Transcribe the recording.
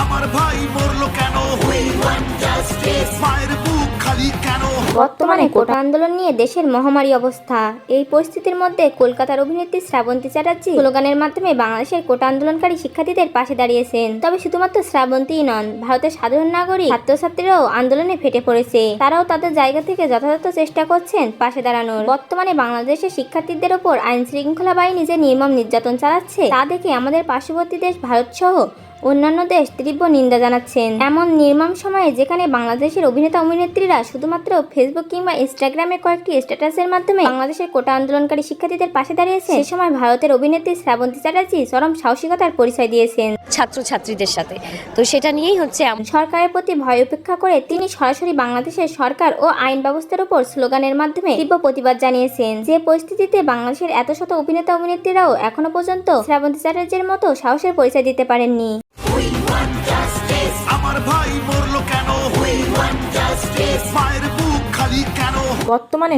আমার ভাই মরলো কেন? খালি কেন বর্তমানে কোটা আন্দোলন নিয়ে দেশের মহামারী অবস্থা। এই পরিস্থিতির মধ্যে কলকাতার অভিনেত্রী শ্রাবন্তী চ্যাটার্জি স্লোগানের মাধ্যমে বাংলাদেশের কোটা আন্দোলনকারী শিক্ষার্থীদের পাশে দাঁড়িয়েছেন। তবে শুধুমাত্র শ্রাবন্তীই নন, ভারতের সাধারণ নাগরিক, ছাত্রছাত্রীরাও আন্দোলনে ফেটে পড়েছে। তারাও তাদের জায়গা থেকে যথাযথ চেষ্টা করছেন পাশে দাঁড়ানোর। বর্তমানে বাংলাদেশের শিক্ষার্থীদের ওপর আইন শৃঙ্খলা বাহিনী যে নির্মম নির্যাতন চালাচ্ছে, তা দেখে আমাদের পার্শ্ববর্তী দেশ ভারত সহ অন্যান্য দেশ তীব্র নিন্দা জানাচ্ছেন। এমন নির্মম সময়ে যেখানে বাংলাদেশের অভিনেতা অভিনেত্রীরা শুধুমাত্র ফেসবুক কিংবা ইনস্টাগ্রামে কয়েকটি স্ট্যাটাসের মাধ্যমে বাংলাদেশের কোটা আন্দোলনকারী শিক্ষার্থীদের পাশে দাঁড়িয়েছে সে সময় ভারতের অভিনেত্রী শ্রাবন্তী চ্যাটার্জি চরম সাহসিকতার পরিচয় দিয়েছেন। ছাত্রছাত্রীদের সাথে। তো সেটা নিয়েই হচ্ছে সরকারের প্রতি ভয় উপেক্ষা করে তিনি সরাসরি বাংলাদেশের সরকার ও আইন ব্যবস্থার উপর স্লোগানের মাধ্যমে তীব্র প্রতিবাদ জানিয়েছেন। যে পরিস্থিতিতে বাংলাদেশের এত শত অভিনেতা অভিনেত্রীরাও এখনও পর্যন্ত শ্রাবন্তী চ্যাটার্জির মতো সাহসের পরিচয় দিতে পারেননি। বর্তমানে